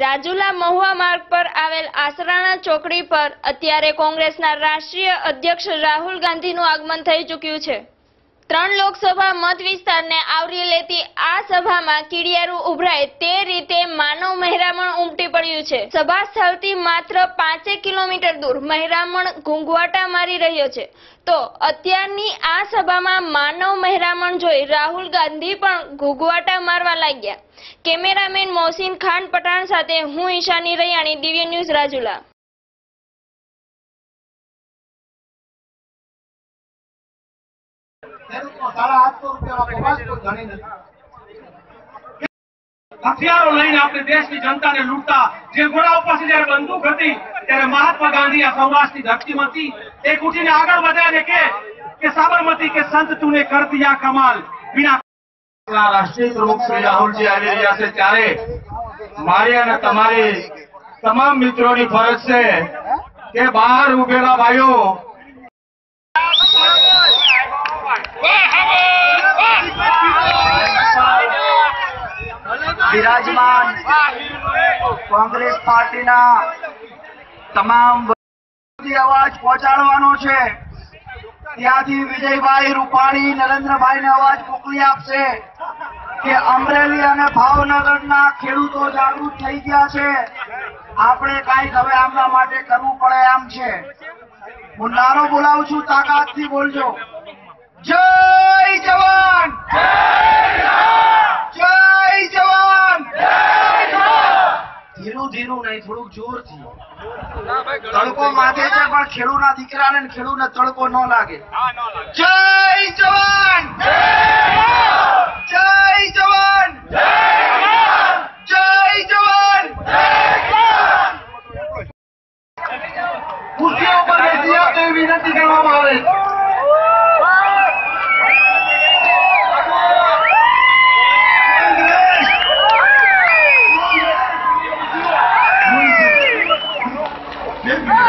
રાજુલા મહુવા માર્ગ પર આવેલ આસરાણા ચોકડી પર અત્યારે કોંગ્રેસના રાષ્ટ્રીય અધ્યક્ષ રાહુલ ગાંધીનું આગમન થઈ ચૂક્યું છે. ત્રણ લોકસભા મત વિસ્તારને આવરી લેતી આ સભામાં કીડિયારું ઉભરાય તે રીતે માનવ મહેરામણ ઉમટી પડ્યું છે. સભા સ્થળથી માત્ર કિલોમીટર દૂર મહેરામણ ઘૂંઘવાટા મારી રહ્યો છે. તો અત્યારની આ સભામાં માનવ મહેરામણ જોઈ રાહુલ ગાંધી પણ ઘૂંઘવાટા મારવા લાગ્યા. કેમેરામેન મોહસિન ખાન પઠાણ સાથે હું ઈશાની રૈયાણી, દિવ્ય ન્યૂઝ રાજુલા. તારા આઠસો રૂપિયા. હથિયારો લઈને આપણે દેશની જનતાને લૂંટતા, જે ઘોડા પાસે જયારે બંદૂક હતી, ત્યારે મહાત્મા ગાંધી આ સૌરાષ્ટ્રની ધરતીમાંથી એક ઉઠીને આગળ વધ્યા કે કે સાબરમતી કે સંત તુને કર દિયા કમાલ. વિના રાષ્ટ્રીય પ્રમુખ શ્રી રાહુલજી આવી રહ્યા છે ત્યારે. મારી અને તમારી તમામ મિત્રોની ફરજ છે કે બહાર ઉભેલા ભાઈઓ વિરાજમાન કોંગ્રેસ પાર્ટીના તમામ અવાજ પહોંચાડવાનો છે. ત્યાંથી વિજયભાઈ રૂપાણી, નરેન્દ્રભાઈને અવાજ મોકલી આપશે કે અમરેલી અને ભાવનગરના ખેડૂતો જાગૃત થઈ ગયા છે. આપણે કંઈક હવે આમના માટે કરવું પડે એમ છે. હું નારો બોલાવું છું, તાકાતથી બોલજો. જય જવાન જય જવાન ધીરું ધીરું નહીં થોડુંક જોરથી. તડકો માથે છે પણ ખેડૂના દીકરાને ને ખેડૂને તડકો ન લાગે. જય જવાન! જય જવાન! જય જવાન! ખુરશીઓ પર બેસી વિનંતી કરવામાં આવે. છે Yeah.